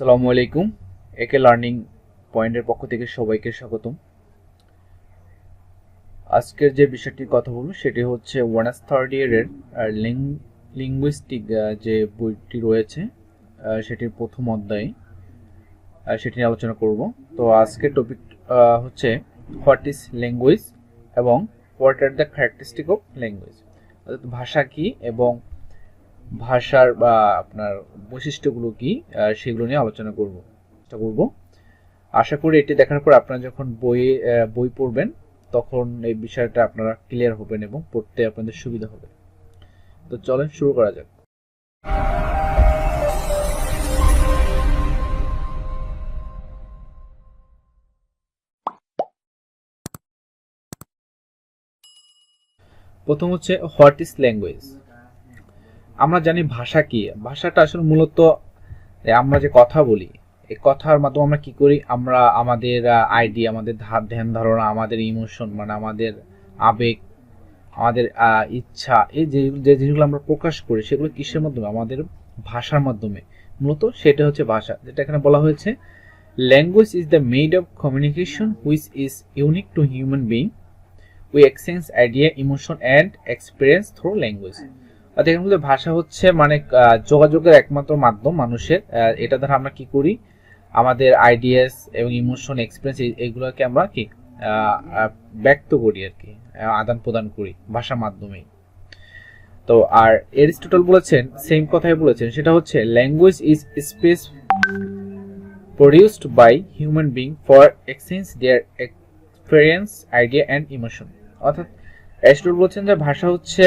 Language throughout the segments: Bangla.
আসসালামু আলাইকুম। একে লার্নিং পয়েন্টের পক্ষ থেকে সবাইকে স্বাগতম। আজকের যে বিষয়টির কথা বলব, সেটি হচ্ছে ওয়ানাস থার্ড ইয়ারের লিঙ্গুইস্টিক যে বইটি রয়েছে সেটির প্রথম অধ্যায়ে সেটি নিয়ে আলোচনা করব। তো আজকের টপিক হচ্ছে হোয়াট ইজ ল্যাঙ্গুয়েজ এবং what are the characteristic of language অর্থাৎ ভাষা কি এবং ভাষার বা আপনার বৈশিষ্ট্যগুলো কি সেগুলো নিয়ে আলোচনা করব, চেষ্টা করব। আশা করি এটি দেখার পর আপনারা যখন বই বই পড়বেন, তখন এই বিষয়টা আপনারা ক্লিয়ার হবেন এবং পড়তে আপনাদের সুবিধা হবে। তো চলেন শুরু করা যাক। প্রথম হচ্ছে, হোয়াট ইজ ল্যাঙ্গুয়েজ? আমরা জানি ভাষা কি। ভাষাটা আসলে মূলত আমরা যে কথা বলি এই কথার মাধ্যমে আমরা কি করি? আমরা আমাদের আইডি, আমাদের ধ্যান ধারণা, আমাদের ইমোশন মানে আমাদের আবেগ, আমাদের ইচ্ছা, এই যে যে জিনিসগুলো আমরা প্রকাশ করি, সেগুলো কিসের মাধ্যমে? আমাদের ভাষার মাধ্যমে। মূলত সেটা হচ্ছে ভাষা, যেটা এখানে বলা হয়েছে language is the made of communication which is unique to human being we exchange idea emotion and experience through language এখানে বলতে ভাষা হচ্ছে মানে যোগাযোগের একমাত্র মাধ্যম মানুষের। এটা দ্বারা আমরা কি করি? আমাদের আইডিয়াস এবং ইমোশন, এক্সপিরিয়েন্স এগুলোকে আমরা কি ব্যক্ত করি আর কি আদান প্রদান করি ভাষার মাধ্যমে তো আর এরিস্টটল বলেছেন সেম কথাই বলেছেন, সেটা হচ্ছে language is space produced by human being for exchange their experience idea and emotion অর্থাৎ অ্যারিস্টটল বলছেন যে ভাষা হচ্ছে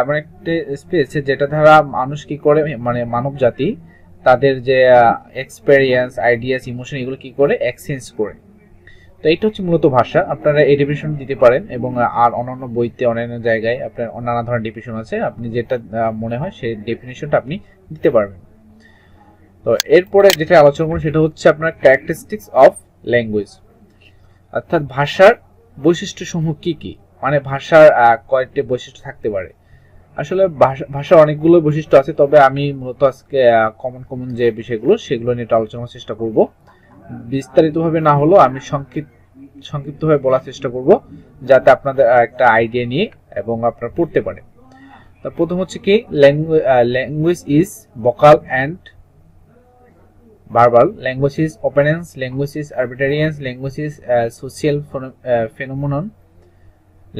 এমন একটা স্পেস যেটা দ্বারা মানুষ কি করে মানে মানব জাতি তাদের যে এক্সপেরিয়েন্স আইডিয়াস ইমোশন এগুলো কি করে এক্সচেঞ্জ করে। তো এটা হচ্ছে মূলত ভাষা। আপনারা এই ডেফিনেশন দিতে পারেন এবং আর অন্যান্য বইতে, অন্যান্য জায়গায় আপনার নানা ধরনের ডেফিনেশন আছে। আপনি যেটা মনে হয় সেই ডেফিনেশনটা আপনি দিতে পারবেন। তো এরপরে যেটা আলোচনা করব সেটা হচ্ছে আপনার ক্যারেক্টারিস্টিক্স অফ ল্যাঙ্গুয়েজ অর্থাৎ ভাষার বৈশিষ্ট্য সমূহ কি কি? মানে ভাষার কয়েকটি বৈশিষ্ট্য থাকতে পারে। আসলে ভাষা ভাষার অনেকগুলো বৈশিষ্ট্য আছে তবে আমি মূলত আজকে কমন কমন যে বিষয়গুলো সেগুলো নিয়ে একটু আলোচনা করার চেষ্টা করব। বিস্তারিতভাবে না হলেও আমি সংক্ষিপ্ত সংক্ষিপ্তভাবে বলার চেষ্টা করব যাতে আপনাদের একটা আইডিয়া নিয়ে এবং আপনারা পড়তে পারে তো প্রথম হচ্ছে কি language is vocal and verbal. Language is arbitrarians language is uh, social phenom- uh, phenomenon.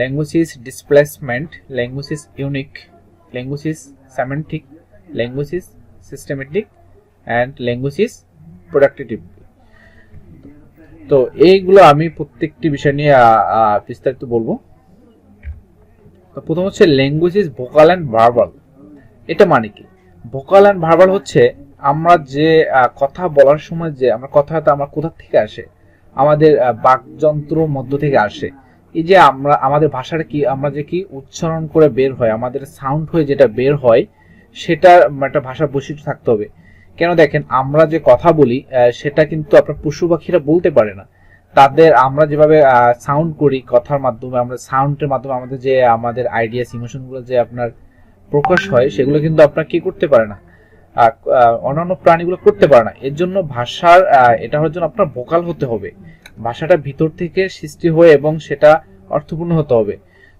Language is displacement language is unique language is semantic language is systematic, and language is productive তো এইগুলো আমি প্রত্যেকটি বিষয় নিয়ে বিস্তারিত বলব। তো প্রথম হচ্ছে language is vocal and verbal এটা মানে কি? ভোকাল অ্যান্ড ভার্বাল হচ্ছে আমরা যে কথা বলার সময় যে, আমরা কথাটা আমরা কোথা থেকে আসে? আমাদের বাকযন্ত্র মধ্য থেকে আসে। এই যে আমরা, আমাদের ভাষার কি, আমরা যে কি উচ্চারণ করে বের হয়, আমাদের সাউন্ড হয়ে যেটা বের হয় সেটা একটা ভাষার বৈশিষ্ট্য থাকতে হবে। কেন দেখেন, আমরা যে কথা বলি সেটা কিন্তু আপনার পশু পাখিরা বলতে পারে না। তাদের আমরা যেভাবে সাউন্ড করি কথার মাধ্যমে, আমরা সাউন্ডের মাধ্যমে আমাদের যে, আমাদের আইডিয়াস ইমোশনগুলো যে আপনার প্রকাশ হয়, সেগুলো কিন্তু আপনার কি করতে পারে না। অন্যান্য প্রাণীগুলো করতে পারে না। এর জন্য ভাষার এটা হওয়ার জন্য আপনার ভোকাল হতে হবে। ভাষাটা ভিতর থেকে সৃষ্টি হয়ে এবং সেটা অর্থপূর্ণ হতে হবে।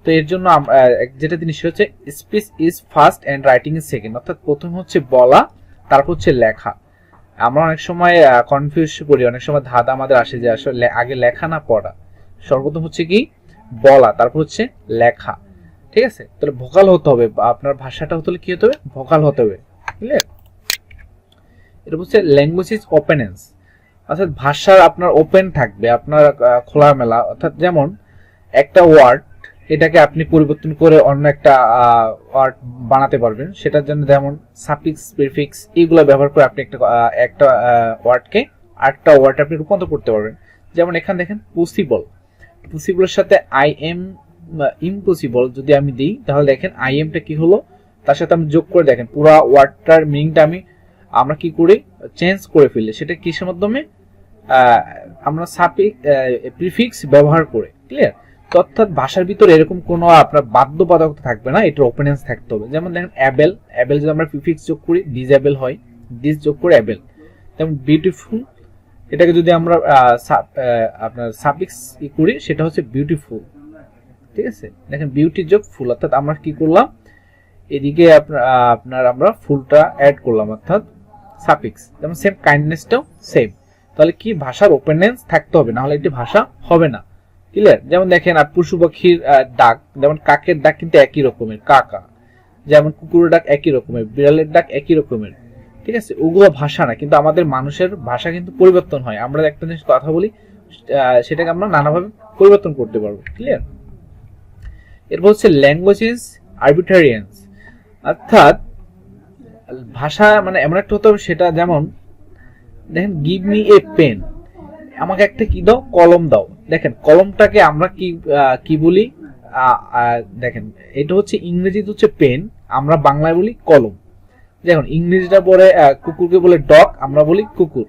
তো এর জন্য যেটা জিনিস হচ্ছে speech is first and writing is second অর্থাৎ প্রথম হচ্ছে বলা, তারপর হচ্ছে লেখা। আমরা অনেক সময় কনফিউজ করি অনেক সময় ধাঁধা আমাদের আসে যে আসলে আগে লেখা না পড়া। সর্বপ্রথম হচ্ছে কি? বলা, তারপর হচ্ছে লেখা। ঠিক আছে? তাহলে ভোকাল হতে হবে আপনার ভাষাটা হতে হলে কি হতে হবে? ভোকাল হতে হবে। ক্লিয়ার এটা হচ্ছে ল্যাঙ্গুয়েজ ইজ ওপেনেন্স অর্থাৎ ভাষার আপনার ওপেন থাকবে, আপনার খোলামেলা। অর্থাৎ যেমন একটা ওয়ার্ড এটাকে আপনি পরিবর্তন করে অন্য একটা ওয়ার্ড বানাতে পারবেন। সেটার জন্য যেমন সাফিক্স প্রিফিক্স এগুলো ব্যবহার করে আপনি একটা একটা ওয়ার্ডকে আরেকটা ওয়ার্ড আপনি রূপান্তর করতে পারবেন। যেমন এখানে দেখেন পসিবল পসিবলের সাথে আই এম ইম্পসিবল যদি আমি দিই, তাহলে দেখেন আই এমটা কি হলো? তার সাথে আমি যোগ করে দেখেন, পুরো ওয়ার্ডটার মিনিংটা আমি আমরা কি করি? চেঞ্জ করে ফেলি। সেটা কিসের মাধ্যমে? আমরা সাফিক প্রিফিক্স ব্যবহার করে ক্লিয়ার অর্থাৎ ভাষার ভিতরে এরকম কোনো আপনার বাধ্যবাধকতা থাকবে না, এটার ওপেনেন্স থাকতে হবে। যেমন দেখেন অ্যাবেল অ্যাবেল যদি আমরা প্রিফিক্স যোগ করি ডিজেবল হয় ডিস যোগ করে অ্যাবেল যেমন বিউটিফুল এটাকে যদি আমরা আপনার সাফিক্স ই করি, সেটা হচ্ছে বিউটিফুল ঠিক আছে? দেখেন বিউটি যোগ ফুল অর্থাৎ আমরা কি করলাম? এদিকে আপনার আমরা ফুলটা অ্যাড করলাম, অর্থাৎ সাফিক্স যেমন সেম কাইন্ডনেসটাও সেম তাহলে কি ভাষার ওপেননেস থাকতে হবে? না হলে একটি ভাষা হবে না। ক্লিয়ার যেমন দেখেন, আর পশু পাখির ডাক, যেমন কাকের ডাক কিন্তু একই রকমের, কাকা। যেমন কুকুরের ডাক একই রকমের, বিড়ালের ডাক একই রকমের। ঠিক আছে? ওগুলো ভাষা না, কিন্তু আমাদের মানুষের ভাষা কিন্তু পরিবর্তন হয়। আমরা একটা জিনিস কথা বলি সেটাকে আমরা নানাভাবে পরিবর্তন করতে পারব। ক্লিয়ার এরপর হচ্ছে ল্যাঙ্গুয়েজেস আরবিটারিয়ান্স অর্থাৎ, ভাষা মানে এমন একটা হতে হবে, সেটা যেমন দেখেন গিভ মি এ পেন আমাকে একটা কি দাও? কলম দাও। দেখেন, কলমটাকে আমরা কি কি বলি? দেখেন, এটা হচ্ছে ইংরেজিতে হচ্ছে পেন আমরা বাংলায় বলি কলম। দেখুন, ইংরেজিটা বলে কুকুরকে বলে ডগ আমরা বলি কুকুর।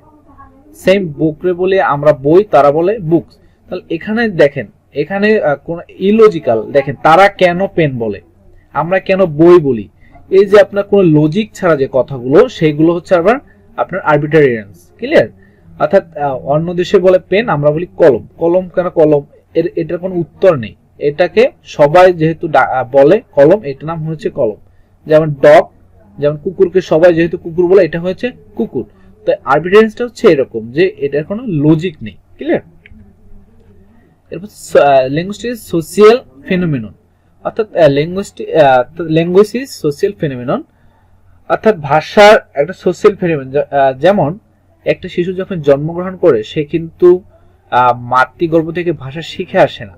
সেম বুকরে বলে আমরা বই, তারা বলে বুকস তাহলে এখানে দেখেন, এখানে কোন ইলজিক্যাল দেখেন, তারা কেন পেন বলে? আমরা কেন বই বলি? এই যে আপনার কোনো লজিক ছাড়া যে কথাগুলো সেইগুলো হচ্ছে আবার আপনার আরবিটারিয়ান্স ক্লিয়ার অর্থাৎ অন্য দেশে বলে পেন আমরা বলি কলম। কলম কেন কলম? এর, এটার কোনো উত্তর নেই। এটাকে সবাই যেহেতু বলে কলম, এটার নাম হচ্ছে কলম। যেমন ডগ যেমন কুকুরকে সবাই যেহেতু কুকুর বলে, এটা হচ্ছে কুকুর। তো আরবিটারিয়ান্সটা হচ্ছে এরকম যে এটার কোনো লজিক নেই ক্লিয়ার এরপর ল্যাঙ্গুয়েজটি সোশিয়াল ফেনোমেনন অর্থাৎ ল্যাঙ্গুয়েজটি ল্যাঙ্গুয়েজ ইজ সোশিয়াল ফেনোমেনন অর্থাৎ ভাষার একটা সোশ্যাল ফেনোমেন যেমন একটা শিশু যখন জন্মগ্রহণ করে, সে কিন্তু মাতৃগর্ভ থেকে ভাষা শিখে আসে না।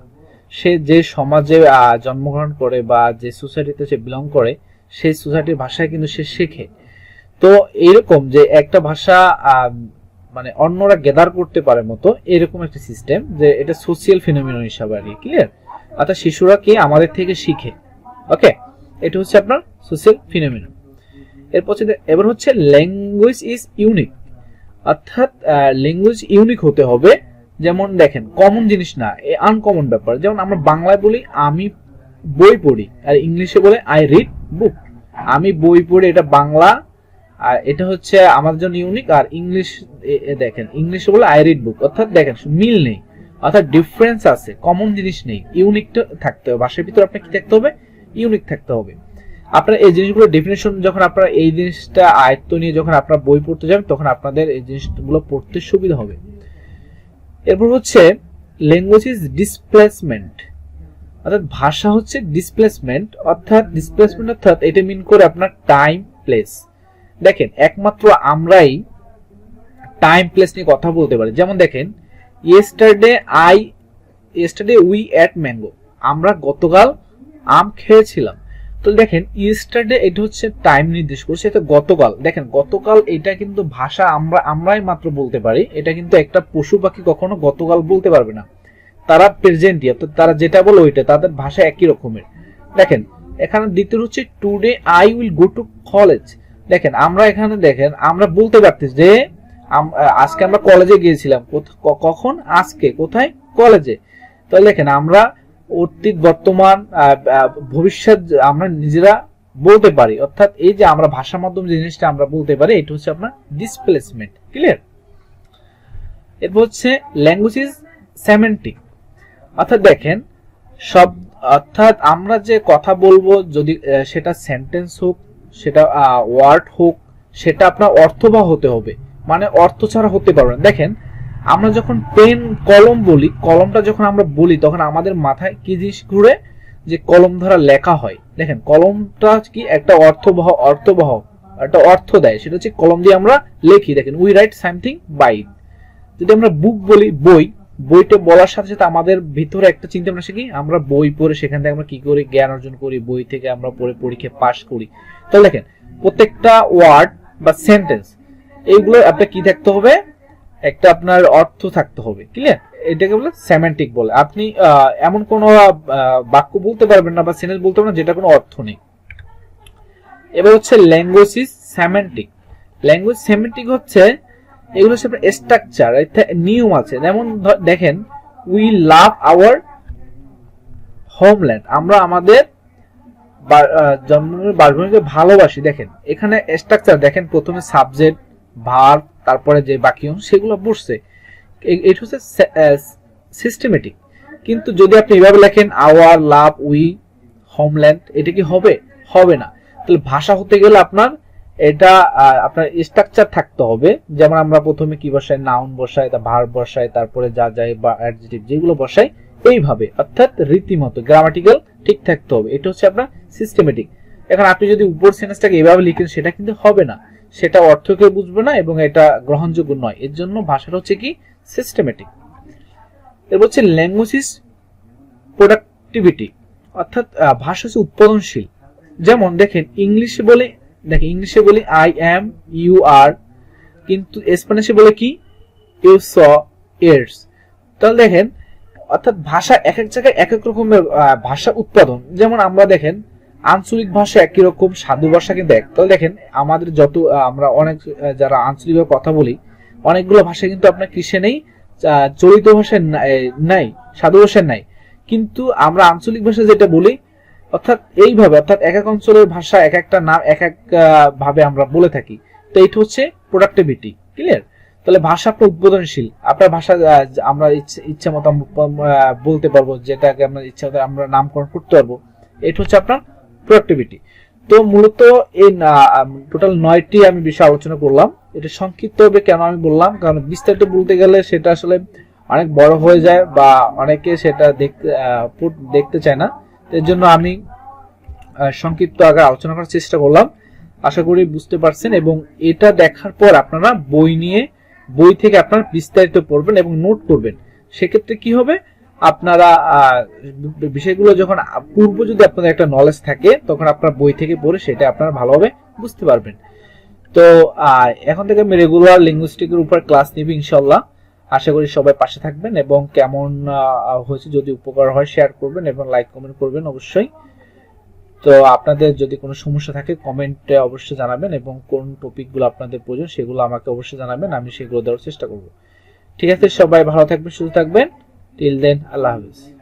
সে যে সমাজে জন্মগ্রহণ করে বা যে সোসাইটিতে সে বিলং করে, সেই সোসাইটির ভাষায় কিন্তু সে শেখে। তো এইরকম যে একটা ভাষা মানে অন্যরা গেদার করতে পারে মতো, এরকম একটা সিস্টেম যে এটা সোশিয়াল ফিনোমিনন হিসাবে আর কি ক্লিয়ার অর্থাৎ শিশুরা কি আমাদের থেকে শিখে? ওকে এটা হচ্ছে আপনার সোশিয়াল ফিনোমিনন এরপর এবার হচ্ছে ল্যাঙ্গুয়েজ ইজ ইউনিক অর্থাৎ ল্যাঙ্গুয়েজ ইউনিক হতে হবে। যেমন দেখেন কমন জিনিস না, এ আনকমন ব্যাপার। যেমন আমরা বাংলায় বলি, আমি বই পড়ি, আর ইংলিশে বলে আই রিড বুক আমি বই পড়ি এটা বাংলা, আর এটা হচ্ছে আমাদের জন্য ইউনিক আর ইংলিশ দেখেন, ইংলিশে বলে আই রিড বুক অর্থাৎ দেখেন, মিল নেই। অর্থাৎ ডিফারেন্স আছে কমন জিনিস নেই। ইউনিকটা থাকতে হবে। ভাষার ভিতরে আপনার কি থাকতে হবে? ইউনিক থাকতে হবে। আপনার এই জিনিসগুলো ডেফিনেশন যখন আপনারা এই জিনিসটা আয়ত্ত নিয়ে যখন আপনারা বই পড়তে যাবেন, তখন আপনাদের এই জিনিসগুলো পড়তে সুবিধা হবে। এরপর হচ্ছে ল্যাঙ্গুয়েজ ইজ ডিসপ্লেসমেন্ট অর্থাৎ ভাষা হচ্ছে ডিসপ্লেসমেন্ট অর্থাৎ ডিসপ্লেসমেন্ট অর্থাৎ এটা মিন করে আপনার টাইম প্লেস দেখেন, একমাত্র আমরাই টাইম প্লেস নিয়ে কথা বলতে পারি। যেমন দেখেন yesterday I yesterday we at mango আমরা গতকাল আম খেয়েছিলাম। তো দেখেন ইয়েস্টারডে এটা হচ্ছে টাইম নির্দেশ করছে, এটা গতকাল। দেখেন, গতকাল এটা কিন্তু ভাষা আমরা, আমরাই মাত্র বলতে পারি, এটা কিন্তু একটা পশু পাখি কখনো গতকাল বলতে পারবে না। তারা প্রেজেন্টই অর্থাৎ তারা যেটা বলে ওইটা, তাদের ভাষা একই রকমের। দেখেন, এখানে দ্বিতীয় হচ্ছে today I will go to college দেখেন, আমরা এখানে দেখেন, আমরা বলতে পারতেছি যে আজকে আমরা কলেজে গিয়েছিলাম। কখন? আজকে। কোথায়? কলেজে তাহলে দেখেন, আমরা অতীত, বর্তমান ভবিষ্যৎ আমরা নিজেরা বলতে পারি। অর্থাৎ এই যে আমরা ভাষা মাধ্যম জিনিসটা আমরা বলতে পারি, এটা হচ্ছে আপনার ডিসপ্লেসমেন্ট ক্লিয়ার এরপর হচ্ছে ল্যাঙ্গুয়েজ ইজ সেমেন্টিক অর্থাৎ দেখেন, সব, অর্থাৎ আমরা যে কথা বলব, যদি সেটা সেন্টেন্স হোক, সেটা ওয়ার্ড হোক, সেটা আপনার অর্থবহ হতে হবে। মানে অর্থ ছাড়া হতে পারবে না। দেখেন আমরা যখন পেন কলম বলি, কলমটা যখন আমরা বলি, তখন আমাদের মাথায় কি জিনিস ঘুরে? যে কলম ধরা লেখা হয়। দেখেন, কলমটা কি একটা অর্থবহ অর্থবহ, একটা অর্থ দেয়। সেটা হচ্ছে কলম দিয়ে আমরা লিখি। দেখেন উই রাইট সামথিং বাই যদি আমরা বুক বলি, বই, বইটা বলার সাথে সাথে আমাদের ভিতরে একটা চিন্তা ভাবনা কি? আমরা বই পড়ে সেখান থেকে আমরা কি করি? জ্ঞান অর্জন করি, বই থেকে আমরা পড়ে পরীক্ষায় পাশ করি। তাহলে দেখেন, প্রত্যেকটা ওয়ার্ড বা সেন্টেন্স এইগুলো আপনার কি থাকতে হবে? একটা আপনার অর্থ থাকতে হবে ক্লিয়ার এটাকে বলে সেমান্টিক বলে। আপনি এমন কোন বাক্য বলতে পারবেন না বা সেন্টেন্স বলতে পারবেন যেটা কোনো অর্থ নেই। এবার হচ্ছে language is semantic language semantic হচ্ছে, এগুলো হচ্ছে স্ট্রাকচার নিয়ম আছে। যেমন দেখেন উই লাভ আওয়ার হোমল্যান্ড আমরা আমাদের জন্মভূমি, বাসভূমিকে ভালোবাসি। দেখেন, এখানে স্ট্রাকচার দেখেন, প্রথমে সাবজেক্ট ভার্ব তারপরে যে বাকি অংশ, সেগুলো বসছে। এটা হচ্ছে সিস্টেমেটিক কিন্তু যদি আপনি এভাবে লেখেন আওয়ার লাভ উই হোমল্যান্ড এটা কি হবে? হবে না। তাহলে ভাষা হতে গেলে আপনার এটা আপনার স্ট্রাকচার থাকতে হবে। যেমন আমরা প্রথমে কি বসাই? নাউন বসাই, তা ভার বসাই, তারপরে যা যায় বা অ্যাডজেক্টিভ যেগুলো বসাই, এইভাবে। অর্থাৎ রীতিমতো গ্রামাটিক্যাল ঠিক থাকতে হবে। এটা হচ্ছে আপনার সিস্টেমেটিক এখন আপনি যদি উপর সেন্টেন্সটাকে এভাবে লিখেন, সেটা কিন্তু হবে না। সেটা অর্থকে বুঝবে না এবং এটা গ্রহণযোগ্য নয়। এর জন্য ভাষাটা হচ্ছে কি? সিস্টেমেটিক এরপর হচ্ছে ল্যাঙ্গুয়েজ প্রোডাক্টিভিটি অর্থাৎ ভাষা হচ্ছে উৎপাদনশীল। যেমন দেখেন, ইংলিশে বলে, দেখেন, ইংলিশে বলি আই অ্যাম ইউ আর কিন্তু স্প্যানিশে বলে কি? ইউ স এয়ার্স তাহলে দেখেন, অর্থাৎ ভাষা এক এক জায়গায় এক এক রকমের ভাষা উৎপাদন। যেমন আমরা দেখেন আঞ্চলিক ভাষা একই রকম, সাধু ভাষা কিন্তু এক। তাহলে দেখেন, আমাদের যত আমরা অনেক যারা আঞ্চলিকভাবে কথা বলি, অনেকগুলো ভাষা কিন্তু আপনার কিসে নেই চলিত ভাষায় নাই, সাধু ভাষায় নাই। কিন্তু আমরা আঞ্চলিক ভাষা যেটা বলি, অর্থাৎ এইভাবে, অর্থাৎ এক এক অঞ্চলের ভাষা এক একটা নাম, এক এক ভাবে আমরা বলে থাকি। তো এইটা হচ্ছে প্রোডাক্টিভিটি ক্লিয়ার তাহলে ভাষা আপনার উদ্বোধনশীল আপনার ভাষা আমরা ইচ্ছে- ইচ্ছা মতো বলতে পারব, যেটাকে আমরা ইচ্ছা মতো আমরা নামকরণ করতে পারব। এটা হচ্ছে আপনার প্রোডাক্টিভিটি তো মূলত এই টোটাল নয়টি আমি বিষয় আলোচনা করলাম। এটা সংক্ষিপ্ত হবে কেন আমি বললাম? কারণ বিস্তারিত বলতে গেলে সেটা আসলে অনেক বড় হয়ে যায় বা অনেকে সেটা দেখতে দেখতে চায় না। এর জন্য আমি সংক্ষিপ্ত আগে আলোচনা করার চেষ্টা করলাম। আশা করি বুঝতে পারছেন এবং এটা দেখার পর আপনারা বই নিয়ে, বই থেকে আপনারা বিস্তারিত পড়বেন এবং নোট করবেন। সেক্ষেত্রে কি হবে? আপনারা বিষয়গুলো যখন পূর্ব যদি আপনাদের একটা নলেজ থাকে, তখন আপনার বই থেকে পড়ে সেটা আপনারা ভালোভাবে বুঝতে পারবেন। তো এখন থেকে আমি রেগুলার লিঙ্গুইস্টিকের উপর ক্লাস নিব ইনশাল্লাহ। আশা করি সবাই পাশে থাকবেন এবং কেমন হয়েছে যদি উপকার হয় শেয়ার করবেন এবং লাইক কমেন্ট করবেন অবশ্যই। তো, আপনাদের যদি কোনো সমস্যা থাকে কমেন্টে অবশ্যই জানাবেন এবং কোন টপিকগুলো আপনাদের প্রয়োজন সেগুলো আমাকে অবশ্যই জানাবেন, আমি সেগুলো দেওয়ার চেষ্টা করব। ঠিক আছে, সবাই ভালো থাকবেন, সুস্থ থাকবেন। Till then, Allah is.